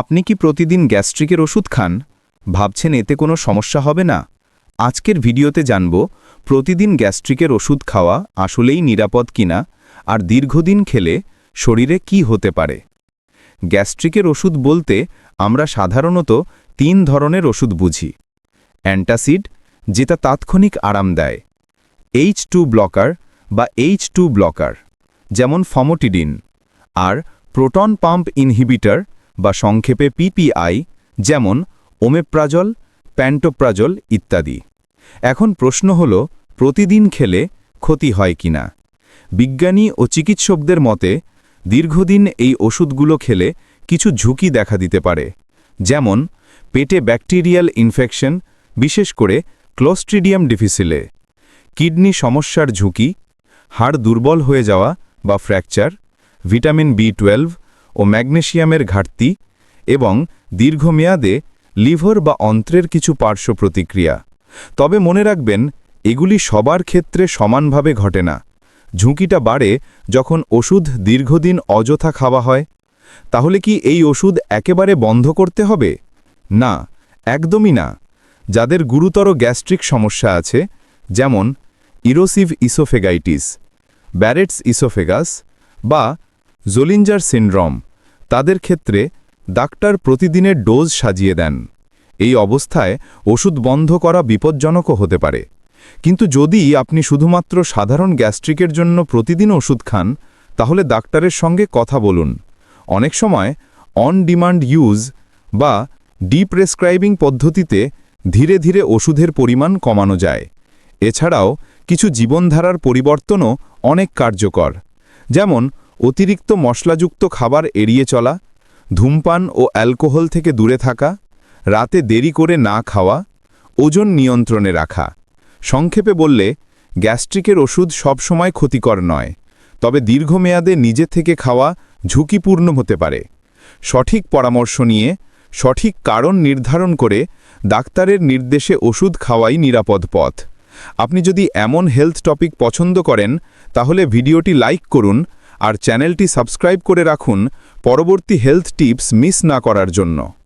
আপনি কি প্রতিদিন গ্যাস্ট্রিকের ওষুধ খান? ভাবছেন এতে কোনো সমস্যা হবে না? আজকের ভিডিওতে জানব, প্রতিদিন গ্যাস্ট্রিকের ওষুধ খাওয়া আসলেই নিরাপদ কিনা আর দীর্ঘদিন খেলে শরীরে কি হতে পারে? গ্যাস্ট্রিকের ওষুধ বলতে আমরা সাধারণত তিন ধরনের ওষুধ বুঝি। অ্যান্টাসিড, যেটা তাৎক্ষণিক আরাম দেয়। এইচ টু ব্লকার বা এইচ টু ব্লকার, যেমন ফমোটিডিন, আর প্রোটন পাম্প ইনহিবিটর বা সংক্ষেপে পিপিআই যেমন ওমেপ্রাজল, প্যান্টোপ্রাজল ইত্যাদি। এখন প্রশ্ন হল, প্রতিদিন খেলে ক্ষতি হয় কিনা বিজ্ঞানী ও চিকিৎসকদের মতে, দীর্ঘদিন এই ওষুধগুলো খেলে কিছু ঝুঁকি দেখা দিতে পারে, যেমন পেটে ব্যাকটেরিয়াল ইনফেকশন, বিশেষ করে ক্লোস্ট্রিডিয়াম ডিফিসিলে। কিডনি সমস্যার ঝুঁকি, হাড় দুর্বল হয়ে যাওয়া বা ফ্র্যাকচার, ভিটামিন বি টুয়েলভ ও ম্যাগনেশিয়ামের ঘাটতি এবং দীর্ঘমেয়াদে লিভার বা অন্ত্রের কিছু পার্শ্ব প্রতিক্রিয়া। তবে মনে রাখবেন, এগুলি সবার ক্ষেত্রে সমানভাবে ঘটে না। ঝুঁকিটা বাড়ে যখন ওষুধ দীর্ঘদিন অযথা খাওয়া হয়। তাহলে কি এই ওষুধ একেবারে বন্ধ করতে হবে? না, একদমই না। যাদের গুরুতর গ্যাস্ট্রিক সমস্যা আছে, যেমন ইরোসিভ ইসোফেগাইটিস, ব্যারেটস ইসোফেগাস বা জোলিঞ্জার সিনড্রম তাদের ক্ষেত্রে ডাক্তার প্রতিদিনের ডোজ সাজিয়ে দেন। এই অবস্থায় ওষুধ বন্ধ করা বিপজ্জনকও হতে পারে। কিন্তু যদি আপনি শুধুমাত্র সাধারণ গ্যাস্ট্রিকের জন্য প্রতিদিন ওষুধ খান, তাহলে ডাক্তারের সঙ্গে কথা বলুন। অনেক সময় অন ডিমান্ড ইউজ বা ডিপ্রেসক্রাইবিং পদ্ধতিতে ধীরে ধীরে ওষুধের পরিমাণ কমানো যায়। এছাড়াও কিছু জীবনধারার পরিবর্তনও অনেক কার্যকর। যেমন অতিরিক্ত মশলাযুক্ত খাবার এড়িয়ে চলা, ধূমপান ও অ্যালকোহল থেকে দূরে থাকা, রাতে দেরি করে না খাওয়া, ওজন নিয়ন্ত্রণে রাখা। সংক্ষেপে বললে, গ্যাস্ট্রিকের ওষুধ সবসময় ক্ষতিকর নয়, তবে দীর্ঘমেয়াদে নিজে থেকে খাওয়া ঝুঁকিপূর্ণ হতে পারে। সঠিক পরামর্শ নিয়ে, সঠিক কারণ নির্ধারণ করে ডাক্তারের নির্দেশে ওষুধ খাওয়াই নিরাপদ পথ। আপনি যদি এমন হেলথ টপিক পছন্দ করেন, তাহলে ভিডিওটি লাইক করুন আর চ্যানেলটি সাবস্ক্রাইব করে রাখুন। পরবর্তী হেলথ টিপস মিস না করার জন্য।